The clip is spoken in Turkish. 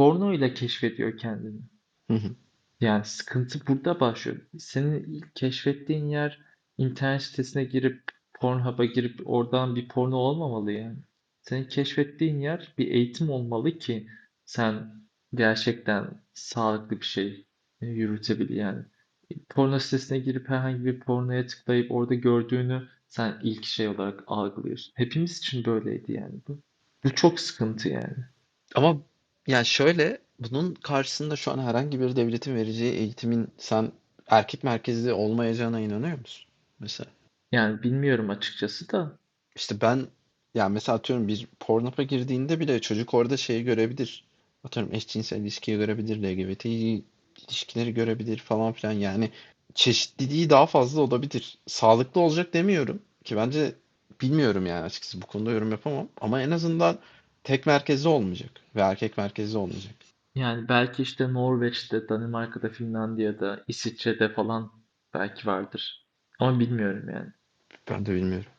porno ile keşfediyor kendini. Hı hı. Yani sıkıntı burada başlıyor. Senin ilk keşfettiğin yer internet sitesine girip Pornhub'a girip oradan bir porno olmamalı yani. Senin keşfettiğin yer bir eğitim olmalı ki sen gerçekten sağlıklı bir şey e, yürütebil yani. Porno sitesine girip herhangi bir pornoya tıklayıp orada gördüğünü sen ilk şey olarak algılıyorsun. Hepimiz için böyleydi yani bu. Bu çok sıkıntı yani. Ama yani şöyle bunun karşısında şu an herhangi bir devletin vereceği eğitimin sen erkek merkezli olmayacağına inanıyor musun? Mesela. Yani bilmiyorum açıkçası da. İşte ben yani mesela atıyorum bir Pornhub'a girdiğinde bile çocuk orada şeyi görebilir. Atıyorum eşcinsel ilişkiyi görebilir, LGBT ilişkileri görebilir falan filan. Yani çeşitliliği daha fazla olabilir. Sağlıklı olacak demiyorum ki bence bilmiyorum yani açıkçası bu konuda yorum yapamam. Ama en azından tek merkezli olmayacak ve erkek merkezli olmayacak. Yani belki işte Norveç'te, Danimarka'da, Finlandiya'da, İsviçre'de falan belki vardır. Ama bilmiyorum yani. Ben de bilmiyorum.